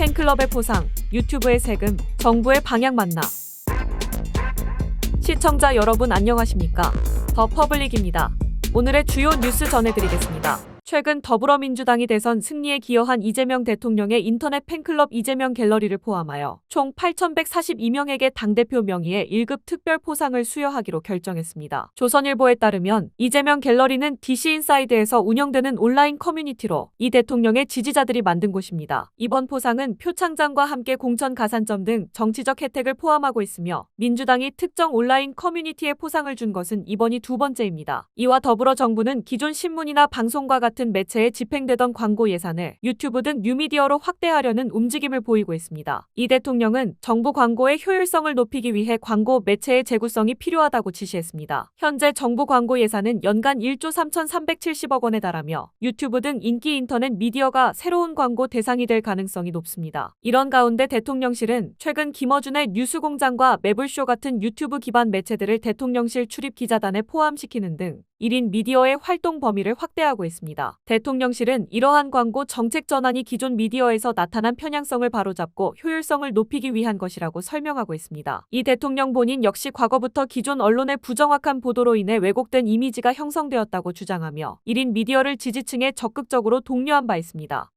팬클럽의 포상, 유튜브의 세금, 정부의 방향 맞나? 시청자 여러분 안녕하십니까? 더 퍼블릭입니다. 오늘의 주요 뉴스 전해드리겠습니다. 최근 더불어민주당이 대선 승리에 기여한 이재명 대통령의 인터넷 팬클럽 이재명 갤러리를 포함하여 총 8,142명에게 당대표 명의의 1급 특별 포상을 수여하기로 결정했습니다. 조선일보에 따르면 이재명 갤러리는 DC인사이드에서 운영되는 온라인 커뮤니티로 이 대통령의 지지자들이 만든 곳입니다. 이번 포상은 표창장과 함께 공천 가산점 등 정치적 혜택을 포함하고 있으며 민주당이 특정 온라인 커뮤니티에 포상을 준 것은 이번이 두 번째입니다. 이와 더불어 정부는 기존 신문이나 방송과 같은 매체에 집행되던 광고 예산을 유튜브 등 뉴미디어로 확대하려는 움직임을 보이고 있습니다. 이 대통령은 정부 광고의 효율성을 높이기 위해 광고 매체의 재구성이 필요하다고 지시했습니다. 현재 정부 광고 예산은 연간 1조 3,370억 원에 달하며 유튜브 등 인기 인터넷 미디어가 새로운 광고 대상이 될 가능성이 높습니다. 이런 가운데 대통령실은 최근 김어준의 뉴스공장과 매불쇼 같은 유튜브 기반 매체들을 대통령실 출입 기자단에 포함시키는 등 1인 미디어의 활동 범위를 확대하고 있습니다. 대통령실은 이러한 광고 정책 전환이 기존 미디어에서 나타난 편향성을 바로잡고 효율성을 높이기 위한 것이라고 설명하고 있습니다. 이 대통령 본인 역시 과거부터 기존 언론의 부정확한 보도로 인해 왜곡된 이미지가 형성되었다고 주장하며 1인 미디어를 지지층에 적극적으로 독려한 바 있습니다.